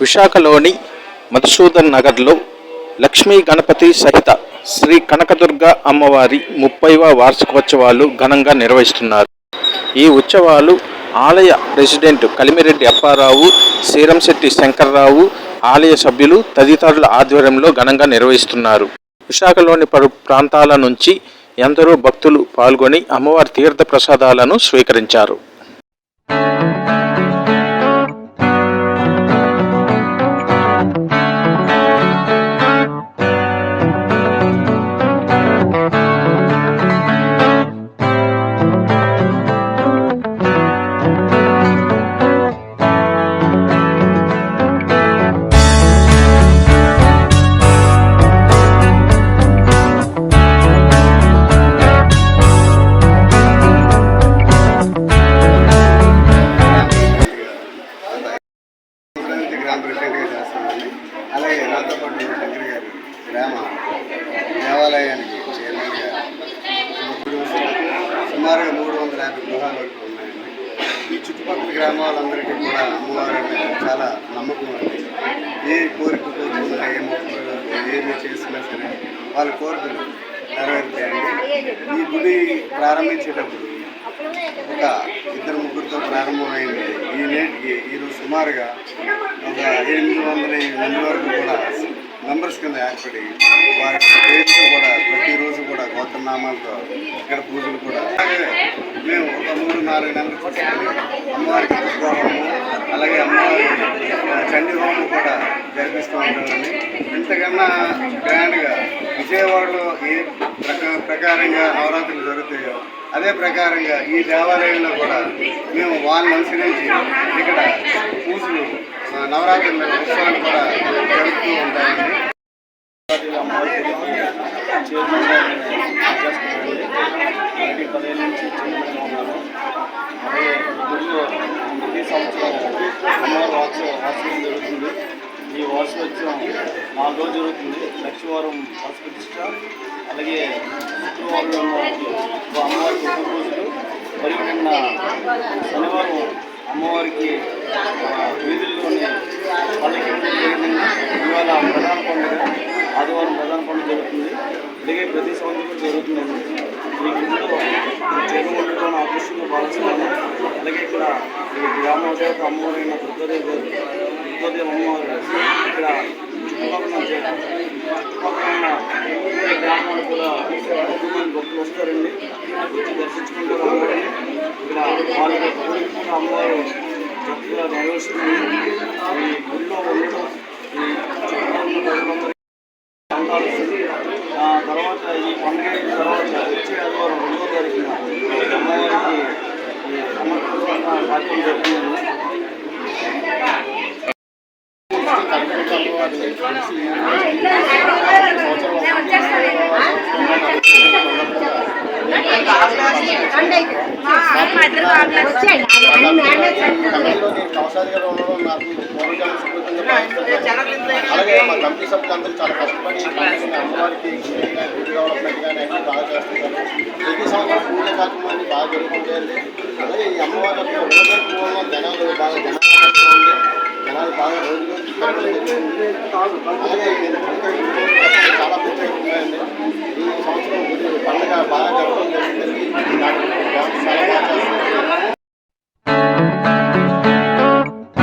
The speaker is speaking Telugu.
విశాఖలోని మధుసూదన్ నగర్లో లక్ష్మీ గణపతి సహిత శ్రీ కనకదుర్గ అమ్మవారి ముప్పైవ వార్షికోత్సవాలు ఘనంగా నిర్వహిస్తున్నారు. ఈ ఉత్సవాలు ఆలయ ప్రెసిడెంట్ కలిమిరెడ్డి అప్పారావు శ్రీరంశెట్టి శంకర్రావు ఆలయ సభ్యులు తదితరుల ఆధ్వర్యంలో ఘనంగా నిర్వహిస్తున్నారు. విశాఖలోని పలు ప్రాంతాల నుంచి ఎందరో భక్తులు పాల్గొని అమ్మవారి తీర్థ ప్రసాదాలను స్వీకరించారు. ప్రెసిడెంట్గా అలాగే నాతో పాటు శంకర్ గారు గ్రామ దేవాలయానికి చైర్మన్గా సుమారుగా మూడు వందల యాభై గృహాలు వరకు ఉన్నాయండి. ఈ చుట్టుపక్కల గ్రామాలందరికీ కూడా అమ్మవారు చాలా నమ్మకం ఉంది ఏ కోరిక కోరుకున్నా ఏ మొక్కులు ఏమి చేసినా సరే వాళ్ళ కోరికలు నెరవేరుతాయండి. ఈ గుడి ప్రారంభించేటప్పుడు ఒక ఇద్దరు ముగ్గురితో ప్రారంభమైంది. ఈ నేటికి ఈరోజు సుమారుగా ఒక ఎనిమిది వందల మంది వరకు కూడా మెంబర్స్ కింద ఏర్పడి వారి పేరుతో కూడా ప్రతిరోజు కూడా గోత్రనామాలతో ఇక్కడ పూజలు కూడా. అలాగే మేము ఒక మూడు నాలుగు నెలలు పట్టుకొని అమ్మవారికి పుష్పహోమం అలాగే అమ్మవారి చండీ హోమం కూడా జరిపిస్తూ ఉంటామండి ఇంతకన్నా గ్రాండ్గా విజయవాడలో ఏ ప్రకారంగా నవరాత్రులు జరుగుతాయో అదే ప్రకారంగా ఈ దేవాలయంలో కూడా మేము వాళ్ళని అనుసరించి ఇక్కడ పూజలు నవరాత్రి ఉత్సవాలు కూడా జరుపుతూ ఉంటాయండి ఒకటి పదిహేను నుంచి చైర్మన్ ఉన్నాను అలాగే గుడిలో ప్రతి సంవత్సరం అమ్మవారి వార్షిక వార్షికం జరుగుతుంది ఈ వార్షికోత్సవం నాలుగు రోజులు జరుగుతుంది. లక్ష్మీవారం ప్రతిష్ట అలాగే శుక్రవారం అమ్మవారి ఒక్క రోజులు మరియు నిన్న శనివారం అమ్మవారికి ఆ, వీధుల్లోని పల్లకి జరిగింది. ఇవాళ ప్రధాన పండుగ ఆదివారం ప్రధాన పండుగ జరుగుతుంది. అలాగే ప్రతి సంవత్సరం జరుగుతుందండి అలాగే ఇక్కడ ఈ గ్రామ దేవత అమ్మవారైన దుర్గదేవి గారు దుర్గదేవి అమ్మవారు ఇక్కడ చుట్టుపక్కల చుట్టుపక్కల ఉన్న గ్రామాలు కూడా ఎక్కువ మంది భక్తులు వస్తారండి. వచ్చి దర్శించుకుంటారు అమ్మవారిని. ఇక్కడ వాళ్ళు కోరికలు అమ్మవారు భక్తులు నెరవేరుస్తుంది ఈ గుడిలో ఉండటం ఈ చుట్టుపక్కల ఉన్న తర్వాత ఈ పండుగ తర్వాత వచ్చే ఆదివారం రెండో తారీఖున అమ్మవారికి అలాగే మా కమిటీ సభ్యులందరూ చాలా కష్టపడి ఈ పండుగని అమ్మవారికి గుడి కానీ గుడి డెవలప్మెంట్ కానీ అన్ని బాగా చేస్తున్నారు ప్రతి సంవత్సరం పూజ కార్యక్రమాన్ని ಆಗಿರುತ್ತದೆ ಅದೇ ಅಮ್ಮವಾರಕ್ಕೆ ಹೋಗೋದಕ್ಕೆ ಹೋಗುವ ಜನಗಳು ಭಾಳ ಜನ ಜನರು ಭಾಳ అలాగే చాలా పెద్దగా ఉన్నాయండి ఈ సంవత్సరం పండుగ బాగా జరగడం జరిగింది నాకు చాలా